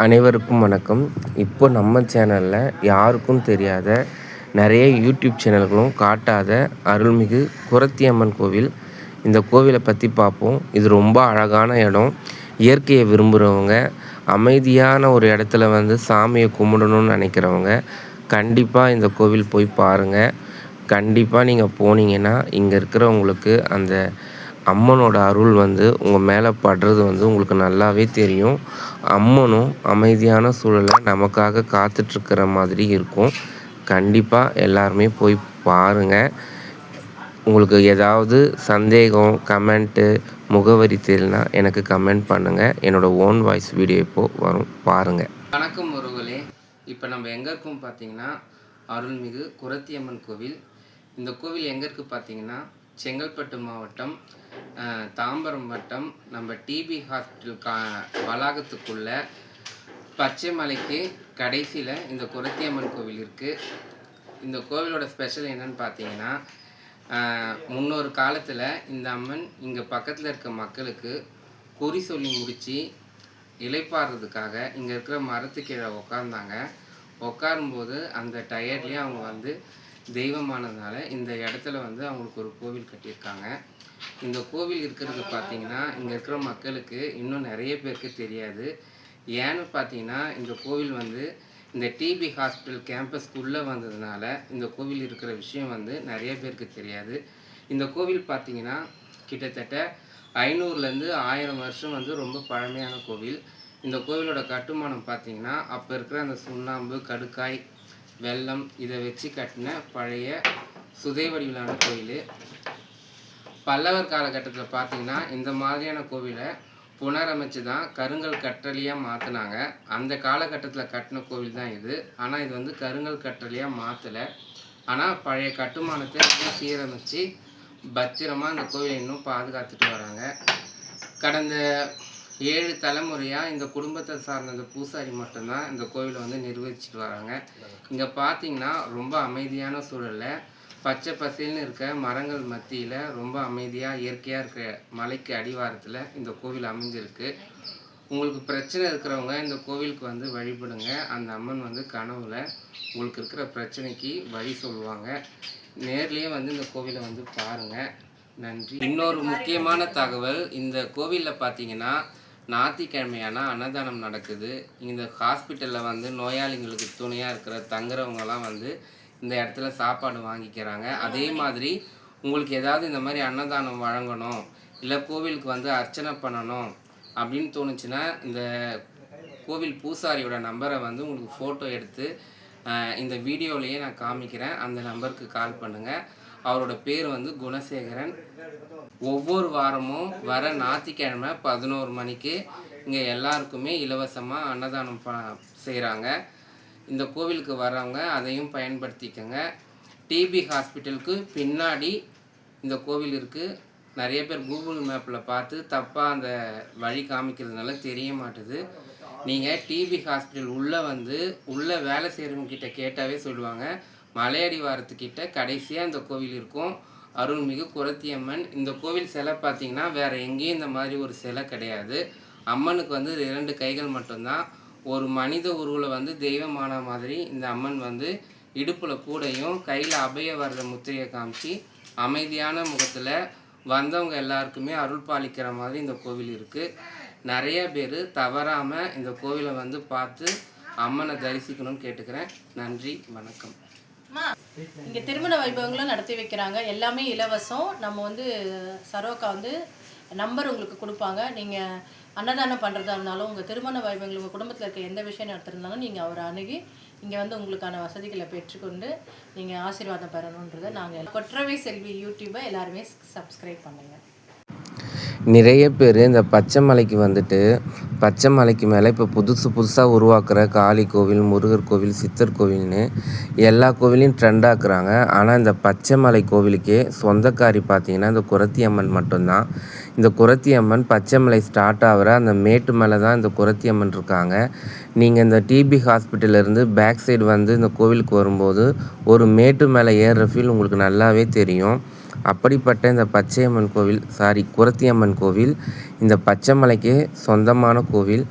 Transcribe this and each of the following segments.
அனைவருக்கும் வணக்கம். இப்போ நம்ம சேனலில் யாருக்கும் தெரியாத நிறைய யூடியூப் சேனல்களும் காட்டாத அருள்மிகு குறத்தியம்மன் கோவில். இந்த கோவிலை பற்றி பார்ப்போம். இது ரொம்ப அழகான இடம். இயற்கையை விரும்புகிறவங்க அமைதியான ஒரு இடத்துல வந்து சாமியை கும்பிடணும்னு நினைக்கிறவங்க கண்டிப்பாக இந்த கோவில் போய் பாருங்கள் கண்டிப்பாக நீங்கள் போனீங்கன்னா இங்கே இருக்கிறவங்களுக்கு அந்த அம்மனோட அருள் வந்து உங்கள் மேலே படுறது வந்து உங்களுக்கு நல்லாவே தெரியும். அம்மனும் அமைதியான சூழலை நமக்காக காத்துட்ருக்கிற மாதிரி இருக்கும். கண்டிப்பாக எல்லாருமே போய் பாருங்கள் உங்களுக்கு ஏதாவது சந்தேகம் கமெண்ட்டு முகவரி தெரியலனா எனக்கு கமெண்ட் பண்ணுங்கள் என்னோடய ஓன் வாய்ஸ் வீடியோ இப்போது வரும். பாருங்கள் வணக்கம் முருகலே இப்போ நம்ம எங்கே இருக்கோம் பார்த்தீங்கன்னா அருள்மிகு குரத்தியம்மன் கோவில். இந்த கோவில் எங்கே இருக்குது பார்த்தீங்கன்னா செங்கல்பட்டு மாவட்டம் தாம்பரம் வட்டம் நம்ம டிபி ஹாஸ்பிட்டல் கா வளாகத்துக்குள்ள பச்சைமலைக்கு கடைசியில் இந்த குரத்தியம்மன் கோவில் இருக்குது இந்த கோவிலோட ஸ்பெஷல் என்னன்னு பார்த்தீங்கன்னா முன்னொரு காலத்தில் இந்த அம்மன் இங்கே பக்கத்தில் இருக்க மக்களுக்கு குறி சொல்லி முடித்து இளைப்பாடுறதுக்காக இங்கே இருக்கிற மரத்து கீழே உக்காந்தாங்க. உட்காரும்போது அந்த டயர்ட்லேயே அவங்க வந்து தெய்வமானதுனால இந்த இடத்துல வந்து அவங்களுக்கு ஒரு கோவில் கட்டியிருக்காங்க. இந்த கோவில் இருக்கிறது பார்த்தீங்கன்னா இங்கே இருக்கிற மக்களுக்கு இன்னும் நிறைய பேருக்கு தெரியாது. ஏன்னு பார்த்தீங்கன்னா இந்த கோவில் வந்து இந்த டிபி ஹாஸ்பிட்டல் கேம்பஸ்க்குள்ளே வந்ததுனால இந்த கோவில் இருக்கிற விஷயம் வந்து நிறைய பேருக்கு தெரியாது. இந்த கோவில் பார்த்தீங்கன்னா கிட்டத்தட்ட ஐநூறுலேருந்து ஆயிரம் வருஷம் வந்து ரொம்ப பழமையான கோவில். இந்த கோவிலோட கட்டுமானம் பார்த்தீங்கன்னா அப்போ இருக்கிற அந்த சுண்ணாம்பு கடுக்காய் வெள்ளம் இதை வச்சு கட்டின பழைய சுதை வடிவிலான கோயில். பல்லவர் காலகட்டத்தில் பார்த்தீங்கன்னா இந்த மாதிரியான கோவிலை புனரமைச்சு தான் கருங்கல் கற்றலியாக மாற்றினாங்க அந்த காலகட்டத்தில் கட்டின கோவில் தான் இது. ஆனால் இது வந்து கருங்கல் கற்றலியாக மாற்றலை ஆனால் பழைய கட்டுமானத்தை சீரமைச்சு பத்திரமாக அந்த கோவிலை இன்னும் பாதுகாத்துட்டு வராங்க. கடந்த ஏழு தலைமுறையாக இந்த குடும்பத்தை சார்ந்த இந்த பூசாரி மட்டும்தான் இந்த கோவிலை வந்து நிர்வகிச்சுட்டு வராங்க. இங்கே பார்த்தீங்கன்னா ரொம்ப அமைதியான சூழல்ல பச்சை பசேல்னு இருக்க மரங்கள் மத்தியில் ரொம்ப அமைதியாக இயற்கையாக இருக்கிற மலைக்கு அடிவாரத்தில் இந்த கோவில் அமைஞ்சிருக்கு. உங்களுக்கு பிரச்சனை இருக்கிறவங்க இந்த கோவிலுக்கு வந்து வழிபடுங்க. அந்த அம்மன் வந்து கனவுல உங்களுக்கு இருக்கிற பிரச்சனைக்கு வழி சொல்லுவாங்க. நேர்லேயே வந்து இந்த கோவிலை வந்து பாருங்கள் நன்றி. இன்னொரு முக்கியமான தகவல் இந்த கோவிலில் பார்த்தீங்கன்னா ஞாயிற்றுக்கிழமையான அன்னதானம் நடக்குது. இந்த ஹாஸ்பிட்டலில் வந்து நோயாளிங்களுக்கு துணையாக இருக்கிற தங்குறவங்கலாம் வந்து இந்த இடத்துல சாப்பாடு வாங்கிக்கிறாங்க. அதே மாதிரி உங்களுக்கு ஏதாவது இந்த மாதிரி அன்னதானம் வழங்கணும் இல்லை கோவிலுக்கு வந்து அர்ச்சனை பண்ணணும் அப்படின்னு தோணுச்சுன்னா இந்த கோவில் பூசாரியோட நம்பரை வந்து உங்களுக்கு ஃபோட்டோ எடுத்து இந்த வீடியோலையே நான் காமிக்கிறேன். அந்த நம்பருக்கு கால் பண்ணுங்கள் அவரோட பேர் வந்து குணசேகரன். ஒவ்வொரு வாரமும் வர ஞாயிற்றுக்கிழமை பதினோரு மணிக்கு இங்கே எல்லாருக்குமே இலவசமாக அன்னதானம் ப செய்கிறாங்க இந்த கோவிலுக்கு வரவங்க அதையும் பயன்படுத்திக்கங்க. டிபி ஹாஸ்பிட்டலுக்கு பின்னாடி இந்த கோவில் இருக்குது நிறைய பேர் கூகுள் மேப்பில் பார்த்து தப்பாக அந்த வழி காமிக்கிறதுனால தெரிய மாட்டுது. நீங்கள் டிபி ஹாஸ்பிட்டல் உள்ளே வந்து உள்ளே வேலை செய்கிறவங்க கிட்ட கேட்டாவே சொல்லுவாங்க. மலையடி வாரத்துக்கிட்ட கடைசியாக இந்த கோவில் இருக்கும். அருள்மிகு குரத்தியம்மன். இந்த கோவில் சிலை பார்த்தீங்கன்னா வேறு எங்கேயும் இந்த மாதிரி ஒரு சிலை கிடையாது. அம்மனுக்கு வந்து இரண்டு கைகள் மட்டும்தான். ஒரு மனித உருவில் வந்து தெய்வமான மாதிரி இந்த அம்மன் வந்து இடுப்பில் கூடையும் கையில் அபய வர்ற முத்திரையை காமிச்சு அமைதியான முகத்தில் வந்தவங்க எல்லாருக்குமே அருள் பாலிக்கிற மாதிரி இந்த கோவில் இருக்குது நிறைய பேர் தவறாமல் இந்த கோவிலை வந்து பார்த்து அம்மனை தரிசிக்கணும்னு கேட்டுக்கிறேன். நன்றி வணக்கம். இங்கே திருமண வைபவங்களும் நடத்தி வைக்கிறாங்க. எல்லாமே இலவசம். நம்ம வந்து சரோக்கா வந்து நம்பர் உங்களுக்கு கொடுப்பாங்க. நீங்கள் அன்னதானம் பண்ணுறதா இருந்தாலும் உங்கள் திருமண வைபவங்கள் உங்கள் குடும்பத்தில் இருக்க எந்த விஷயம் நடத்திருந்தாலும் நீங்கள் அவரை அணுகி இங்கே வந்து உங்களுக்கான வசதிகளை பெற்றுக்கொண்டு நீங்கள் ஆசீர்வாதம் பெறணுன்றதை நாங்கள் கொற்றவை செல்வி யூடியூப்பை எல்லாருமே சப்ஸ்கிரைப் பண்ணுங்கள் நிறைய பேர் இந்த பச்சை மலைக்கு வந்துட்டு பச்சை மலைக்கு மேலே இப்போ புதுசு புதுசாக உருவாக்குற காளி கோவில் முருகர் கோவில் சித்தர் கோவில்னு எல்லா கோவிலையும் ட்ரெண்டாக்குறாங்க ஆனால் இந்த பச்சை மலை கோவிலுக்கே சொந்தக்காரி பார்த்தீங்கன்னா இந்த குரத்தி அம்மன் மட்டும்தான். இந்த குரத்தி அம்மன் பச்சை மலை ஸ்டார்ட் ஆகிற அந்த மேட்டு மேலே தான் இந்த குரத்தி அம்மன் இருக்காங்க. நீங்கள் இந்த டிபி ஹாஸ்பிட்டல்லேருந்து பேக் சைடு வந்து இந்த கோவிலுக்கு வரும்போது ஒரு மேட்டு மேலே ஏறுற ஃபீல் உங்களுக்கு நல்லாவே தெரியும். அப்படிப்பட்ட இந்த பச்சையம்மன் கோவில் சாரி குரத்தியம்மன் கோவில் இந்த பச்சைமலைக்கே சொந்தமான கோவில்.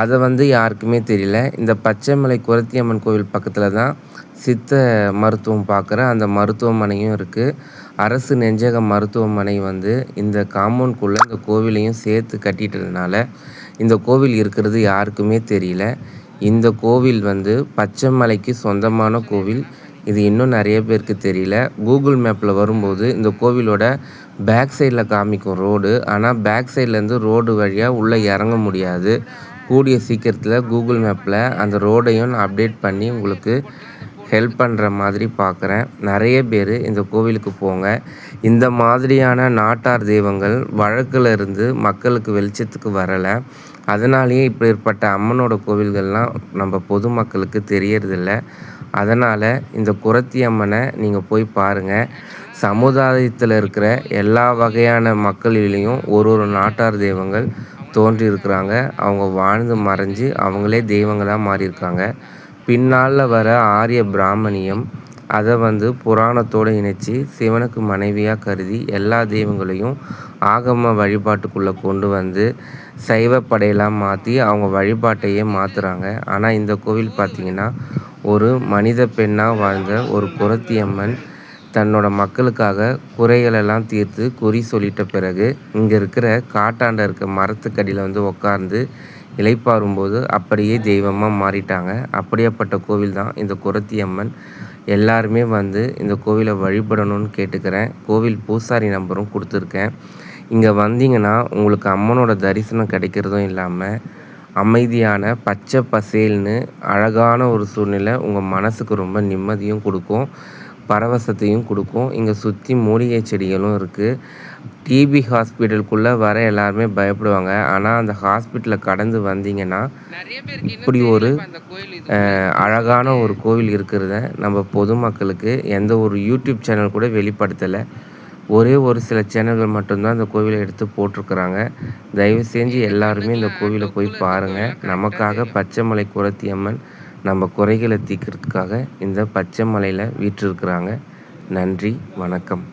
அதை வந்து யாருக்குமே தெரியல. இந்த பச்சைமலை குரத்தியம்மன் கோவில் பக்கத்தில் தான் சித்த மருத்துவம் பார்க்குற அந்த மருத்துவமனையும் இருக்குது அரசு நெஞ்சக மருத்துவமனை வந்து இந்த காம்பவுண்ட்குள்ளே இந்த கோவிலையும் சேர்த்து கட்டிட்டதுனால இந்த கோவில் இருக்கிறது யாருக்குமே தெரியல. இந்த கோவில் வந்து பச்சைமலைக்கு சொந்தமான கோவில். இது இன்னும் நிறைய பேருக்கு தெரியல. கூகுள் மேப்பில் வரும்போது இந்த கோவிலோட பேக் சைடில் காமிக்கும் ரோடு ஆனால் பேக் சைட்லேருந்து ரோடு வழியாக உள்ளே இறங்க முடியாது. கூடிய சீக்கிரத்தில் கூகுள் மேப்பில் அந்த ரோடையும் நான் அப்டேட் பண்ணி உங்களுக்கு ஹெல்ப் பண்ணுற மாதிரி பார்க்குறேன் நிறைய பேர் இந்த கோவிலுக்கு போங்க. இந்த மாதிரியான நாட்டார் தெய்வங்கள் வழக்கில் இருந்து மக்களுக்கு வெளிச்சத்துக்கு வரலை. அதனாலேயே இப்படிப்பட்ட அம்மனோட கோவில்கள்லாம் நம்ம பொதுமக்களுக்கு தெரியறதில்ல. அதனால் இந்த குரத்தி அம்மனை நீங்கள் போய் பாருங்கள் சமுதாயத்தில் இருக்கிற எல்லா வகையான மக்களிலையும் ஒரு ஒரு நாட்டார் தெய்வங்கள் தோன்றி இருக்கிறாங்க. அவங்க வாழ்ந்து மறைஞ்சு அவங்களே தெய்வங்களாக மாறியிருக்காங்க. பின்னால் வர ஆரிய பிராமணியம் அதை வந்து புராணத்தோடு இணைச்சி சிவனுக்கு மனைவியாக கருதி எல்லா தெய்வங்களையும் ஆகம வழிபாட்டுக்குள்ளே கொண்டு வந்து சைவ படையெல்லாம் மாற்றி அவங்க வழிபாட்டையே மாற்றுறாங்க ஆனால் இந்த கோவில் பார்த்திங்கன்னா ஒரு மனித பெண்ணாக வாழ்ந்த ஒரு குரத்தியம்மன் தன்னோட மக்களுக்காக குறைகளெல்லாம் தீர்த்து குறி சொல்லிட்ட பிறகு இங்கே இருக்கிற காட்டாண்ட இருக்க மரத்துக்கடியில் வந்து உட்கார்ந்து இலைப்பாரும்போது அப்படியே தெய்வமாக மாறிட்டாங்க. அப்படியாப்பட்ட கோவில் தான் இந்த குரத்தியம்மன். எல்லாருமே வந்து இந்த கோவிலை வழிபடணும்னு கேட்டுக்கிறேன். கோவில் பூசாரி நம்பரும் கொடுத்துருக்கேன். இங்கே வந்தீங்கன்னா உங்களுக்கு அம்மனோட தரிசனம் கிடைக்கிறதும் இல்லாமல் அமைதியான பச்சை பசேல்னு அழகான ஒரு சூழ்நிலை உங்கள் மனசுக்கு ரொம்ப நிம்மதியும் கொடுக்கும் பரவசத்தையும் கொடுக்கும். இங்கே சுற்றி மூலிகை செடிகளும் இருக்குது டிபி ஹாஸ்பிட்டலுக்குள்ளே வர எல்லாருமே பயப்படுவாங்க. ஆனால் அந்த ஹாஸ்பிட்டலை கடந்து வந்தீங்கன்னா இப்படி ஒரு அழகான ஒரு கோவில் இருக்கிறத நம்ம பொதுமக்களுக்கு எந்த ஒரு யூடியூப் சேனல் கூட வெளிப்படுத்தலை. ஒரே ஒரு சில சேனல்கள் மட்டும்தான் இந்த கோவிலை எடுத்து போட்டிருக்கிறாங்க. தயவு செஞ்சு எல்லாருமே இந்த கோவிலை போய் பாருங்கள் நமக்காக பச்சைமலை குரத்தி அம்மன் நம்ம குறைகளை தீர்க்கறதுக்காக இந்த பச்சை மலையில் வீற்றிருக்கிறாங்க. நன்றி வணக்கம்.